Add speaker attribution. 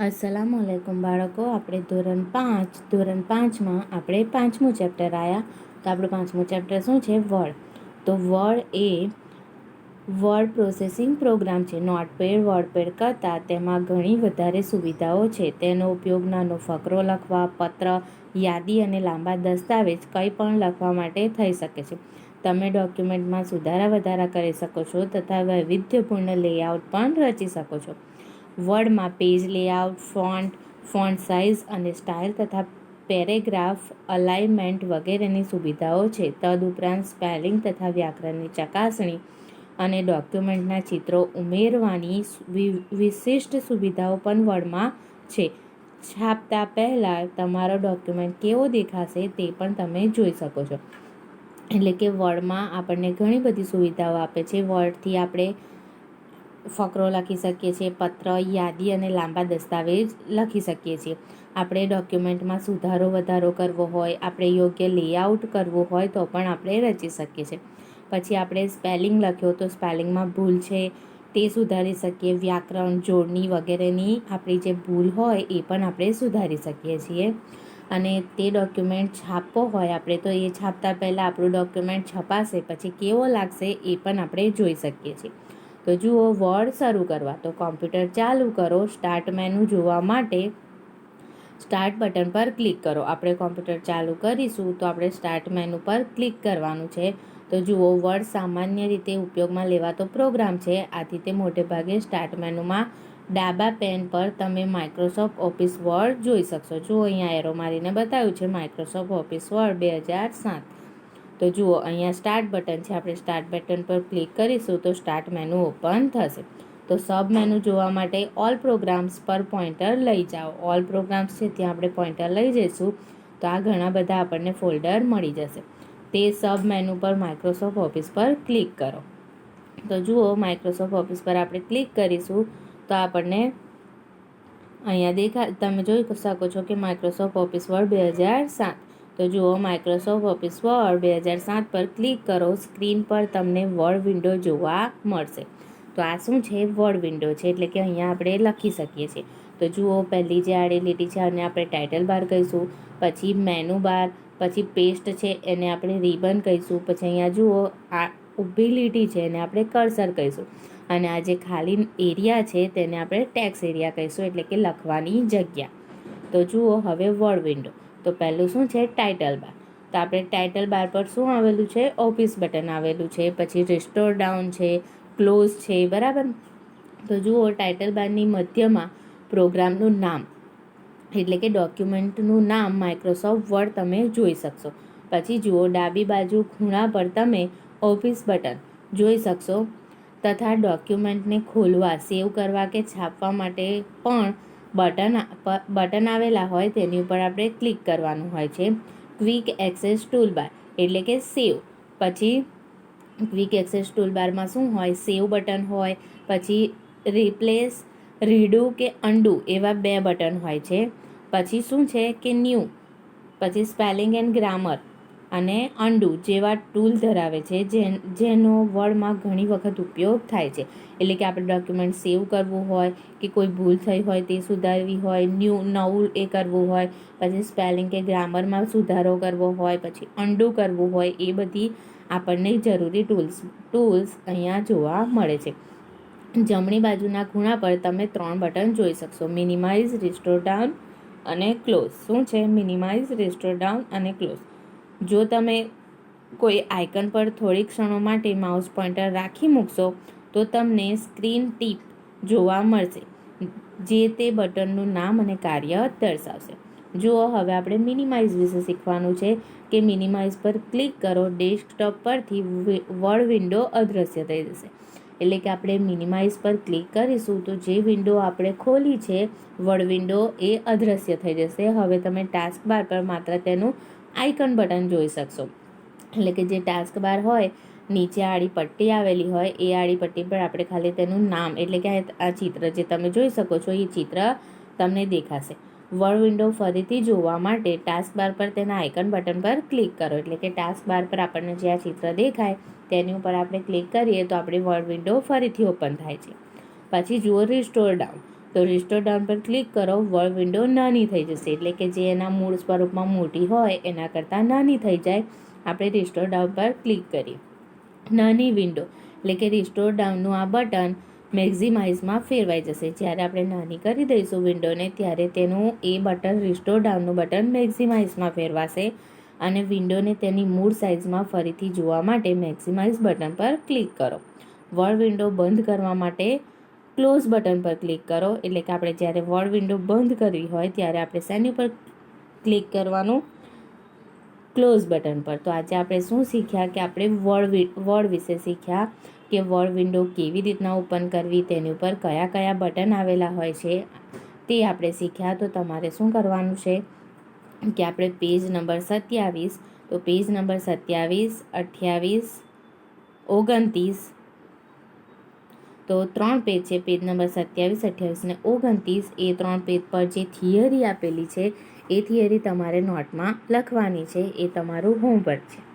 Speaker 1: અસલામ વાલેકુમ બાળકો, આપણે ધોરણ પાંચ, ધોરણ પાંચમાં આપણે પાંચમું ચેપ્ટર આવ્યા તો આપણું પાંચમું ચેપ્ટર શું છે? વર્ડ. તો વર્ડ એ વર્ડ પ્રોસેસિંગ પ્રોગ્રામ છે. નોટપેડ, વર્ડપેડ કરતાં તેમાં ઘણી વધારે સુવિધાઓ છે. તેનો ઉપયોગ નાનો ફકરો લખવા, પત્ર, યાદી અને લાંબા દસ્તાવેજ કંઈ પણ લખવા માટે થઈ શકે છે. તમે ડોક્યુમેન્ટમાં સુધારા વધારા કરી શકો છો તથા વૈવિધ્યપૂર્ણ લેઆઉટ પણ રચી શકો છો. વર્ડમાં page layout, font font size અને સ્ટાઇલ તથા પેરેગ્રાફ અલાઇમેન્ટ વગેરેની સુવિધાઓ છે. તદુપરાંત સ્પેલિંગ તથા વ્યાકરણની ચકાસણી અને ડોક્યુમેન્ટના ચિત્રો ઉમેરવાની વિશિષ્ટ સુવિધાઓ પણ વર્ડમાં છે. છાપતા પહેલાં તમારો ડોક્યુમેન્ટ કેવો દેખાશે તે પણ તમે જોઈ શકો છો. એટલે કે વર્ડમાં આપણને ઘણી બધી સુવિધાઓ આપે છે. વર્ડથી આપણે ફકરો લખી શકીએ છીએ, પત્ર, યાદી અને લાંબા દસ્તાવેજ લખી શકીએ છીએ. આપણે ડોક્યુમેન્ટમાં સુધારો વધારો કરવો હોય, આપણે યોગ્ય લેઆઉટ કરવું હોય તો પણ આપણે રચી શકીએ છીએ. પછી આપણે સ્પેલિંગ લખ્યો તો સ્પેલિંગમાં ભૂલ છે, તે સુધારી શકીએ. વ્યાકરણ, જોડણી વગેરેની આપણી જે ભૂલ હોય એ પણ આપણે સુધારી શકીએ છીએ. અને તે ડોક્યુમેન્ટ છાપવો હોય આપણે તો એ છાપતા પહેલાં આપણું ડોક્યુમેન્ટ છપાશે, પછી કેવો લાગશે એ પણ આપણે જોઈ શકીએ છીએ. તો જુઓ વર્ડ શરૂ કરવા. તો કોમ્પ્યુટર ચાલુ કરો સ્ટાર્ટ મેનુ જોવા માટે સ્ટાર્ટ બટન પર ક્લિક કરો. આપણે કોમ્પ્યુટર ચાલુ કરીશું તો આપણે સ્ટાર્ટ મેનુ પર ક્લિક કરવાનું છે. તો જુઓ વર્ડ સામાન્ય રીતે ઉપયોગમાં લેવાતો પ્રોગ્રામ છે. આથી તે મોટે ભાગે સ્ટાર્ટ મેનુમાં ડાબા પેન પર તમે માઇક્રોસોફ્ટ ઓફિસ વર્ડ જોઈ શકશો. જુઓ, અહીંયા એરો મારીને બતાવ્યું છે માઇક્રોસોફ્ટ ઓફિસ વર્ડ બે હજાર સાત. તો જુઓ, અહીંયા સ્ટાર્ટ બટન છે. આપણે સ્ટાર્ટ બટન પર ક્લિક કરીશું તો સ્ટાર્ટ મેનુ ઓપન થશે. તો સબ મેનુ જોવા માટે ઓલ પ્રોગ્રામ્સ પર પોઈન્ટર લઈ જાઓ. ઓલ પ્રોગ્રામ્સ છે ત્યાં આપણે પોઈન્ટર લઈ જઈશું. તો આ ઘણા બધા આપણને ફોલ્ડર મળી જશે. તે સબ મેનુ પર માઇક્રોસોફ્ટ ઓફિસ પર ક્લિક કરો. તો જુઓ માઇક્રોસોફ્ટ ઓફિસ પર આપણે ક્લિક કરીશું તો આપણને અહીંયા દેખા, તમે જોઈ શકો છો કે માઇક્રોસોફ્ટ ઓફિસ વર્ડ બે હજાર સાત તો જુઓ માઇક્રોસોફ્ટ ઓફિસ વર્ડ બે હજાર સાત પર ક્લિક કરો, સ્ક્રીન પર તમને વર્ડ વિન્ડો જોવા મળશે. તો આ શું છે? વર્ડ વિન્ડો છે, એટલે કે અહીંયા આપણે લખી શકીએ છીએ. તો જુઓ, પહેલી જે આડી લીટી છે અને આપણે ટાઇટલ બાર કહીશું, પછી મેનુ બાર, પછી પેસ્ટ છે, એને આપણે રિબન કહીશું, પછી અહીંયા જુઓ, આ ઊભી લીટી છે, એને આપણે કર્સર કહીશું. અને આ જે ખાલી એરિયા છે, તેને આપણે ટેક્સ એરિયા કહીશું, એટલે કે લખવાની જગ્યા. તો જુઓ, હવે વર્ડ વિન્ડો. તો પહેલું શું છે? ટાઇટલ બાર તો આપણે ટાઇટલ બાર પર શું આવેલું છે? ઓફિસ બટન આવેલું છે, પછી રિસ્ટોર ડાઉન છે ક્લોઝ છે, બરાબર? તો જુઓ ટાઇટલ બારની મધ્યમાં પ્રોગ્રામનું નામ, એટલે કે ડોક્યુમેન્ટનું નામ માઇક્રોસોફ્ટ વર્ડ તમે જોઈ શકશો. પછી જુઓ, ડાબી બાજુ ખૂણા પર તમે ઓફિસ બટન જોઈ શકશો, તથા ડોક્યુમેન્ટને ખોલવા સેવ કરવા કે છાપવા માટે પણ બટન બટન આવેલા હોય તેની ઉપર આપણે ક્લિક કરવાનું હોય છે. ક્વિક એક્સેસ ટૂલબાર એટલે કે સેવ. પછી ક્વિક એક્સેસ ટૂલબારમાં શું હોય? સેવ બટન હોય. પછી રિપ્લેસ, રીડુ કે અંડુ એવા બે બટન હોય છે. પછી શું છે? કે ન્યૂ. પછી સ્પેલિંગ એન્ડ ગ્રામર. અને અંડુ જેવા ટૂલ ધરાવે છે જે જેનો વર્ડમાં ઘણી વખત ઉપયોગ થાય છે. એટલે કે આપણે ડોક્યુમેન્ટ સેવ કરવું હોય, કે કોઈ ભૂલ થઈ હોય તે સુધારવી હોય ન્યૂ નવું એ કરવું હોય, પછી સ્પેલિંગ કે ગ્રામરમાં સુધારો કરવો હોય, પછી અંડુ કરવું હોય, એ બધી આપણને જરૂરી ટૂલ્સ ટૂલ્સ અહીંયા જોવા મળે છે. જમણી બાજુના ખૂણા પર તમે ત્રણ બટન જોઈ શકશો મિનિમાઇઝ રિસ્ટોર ડાઉન અને ક્લોઝ શું છે? મિનિમાઇઝ રિસ્ટોર ડાઉન અને ક્લોઝ જો તમે કોઈ આઇકન પર થોડી ક્ષણો માટે માઉસ પોઇન્ટર રાખી મૂકશો, તો તમને સ્ક્રીન ટીપ જોવા મળશે, જે તે બટનનું નામ અને કાર્ય દર્શાવશે. જુઓ, હવે આપણે મિનિમાઇઝ વિશે શીખવાનું છે કે મિનિમાઇઝ પર ક્લિક કરો, ડેસ્કટોપ પરથી વર્ડ વિન્ડો અદૃશ્ય થઈ જશે. એટલે કે આપણે મિનિમાઇઝ પર ક્લિક કરીશું, તો જે વિન્ડો આપણે ખોલી છે, વર્ડ વિન્ડો એ અદૃશ્ય થઈ જશે. હવે તમે ટાસ્ક બાર પર માત્ર તેનું આઇકન બટન જોઈ શકશો. એટલે કે જે ટાસ્ક બાર હોય, નીચે આડી પટ્ટી આવેલી હોય, એ આડી પટ્ટી પર આપણે ખાલી તેનું નામ, એટલે કે આ ચિત્ર જે તમે જોઈ શકો છો, એ ચિત્ર તમને દેખાશે. વર્ડ વિન્ડો ફરીથી જોવા માટે ટાસ્ક બાર પર તેના આઇકન બટન પર ક્લિક કરો. એટલે કે ટાસ્ક બાર પર આપણને જે આ ચિત્ર દેખાય, તેની ઉપર આપણે ક્લિક કરીએ તો આપણી વર્ડ વિન્ડો ફરીથી ઓપન થાય છે. પછી જુઓ રિસ્ટોર ડાઉન તો રિસ્ટોર ડાઉન પર ક્લિક કરો. વર્ડ વિન્ડો નાની થઈ જશે. એટલે કે જે એના મૂળ સ્વરૂપમાં મોટી હોય, એના કરતાં નાની થઈ જાય. આપણે રિસ્ટોર ડાઉન પર ક્લિક કરીએ નાની વિન્ડો એટલે કે રિસ્ટોર ડાઉનનું આ બટન મેક્ઝિમાઇઝમાં ફેરવાઈ જશે. જ્યારે આપણે નાની કરી દઈશું વિન્ડોને ત્યારે તેનું એ બટન રિસ્ટોર ડાઉનનું બટન મેક્ઝિમાઇઝમાં ફેરવાશે. અને વિન્ડોને તેની મૂળ સાઇઝમાં ફરીથી જોવા માટે મેક્ઝિમાઇઝ બટન પર ક્લિક કરો. વર્ડ વિન્ડો બંધ કરવા માટે ક્લોઝ બટન પર ક્લિક કરો. એટલે કે આપણે જ્યારે વર્ડ વિન્ડો બંધ કરવી હોય ત્યારે આપણે શેની પર ક્લિક કરવાનું ક્લોઝ બટન પર. તો આજે આપણે શું શીખ્યા? કે આપણે વર્ડ વર્ડ વિશે શીખ્યા કે વર્ડ વિન્ડો કેવી રીતના ઓપન કરવી, તેની ઉપર કયા કયા બટન આવેલા હોય છે, તે આપણે શીખ્યા. તો તમારે શું કરવાનું છે કે આપણે પેજ નંબર સત્યાવીસ, તો પેજ નંબર સત્યાવીસ, અઠ્યાવીસ, ઓગણત્રીસ તો ત્રણ પેજ છે, પેજ નંબર સત્યાવીસ, અઠ્યાવીસ અને ઓગણત્રીસ. એ ત્રણ પેજ પર જે થિયરી આપેલી છે, એ થિયરી તમારે નોટમાં લખવાની છે, એ તમારું હોમવર્ક છે.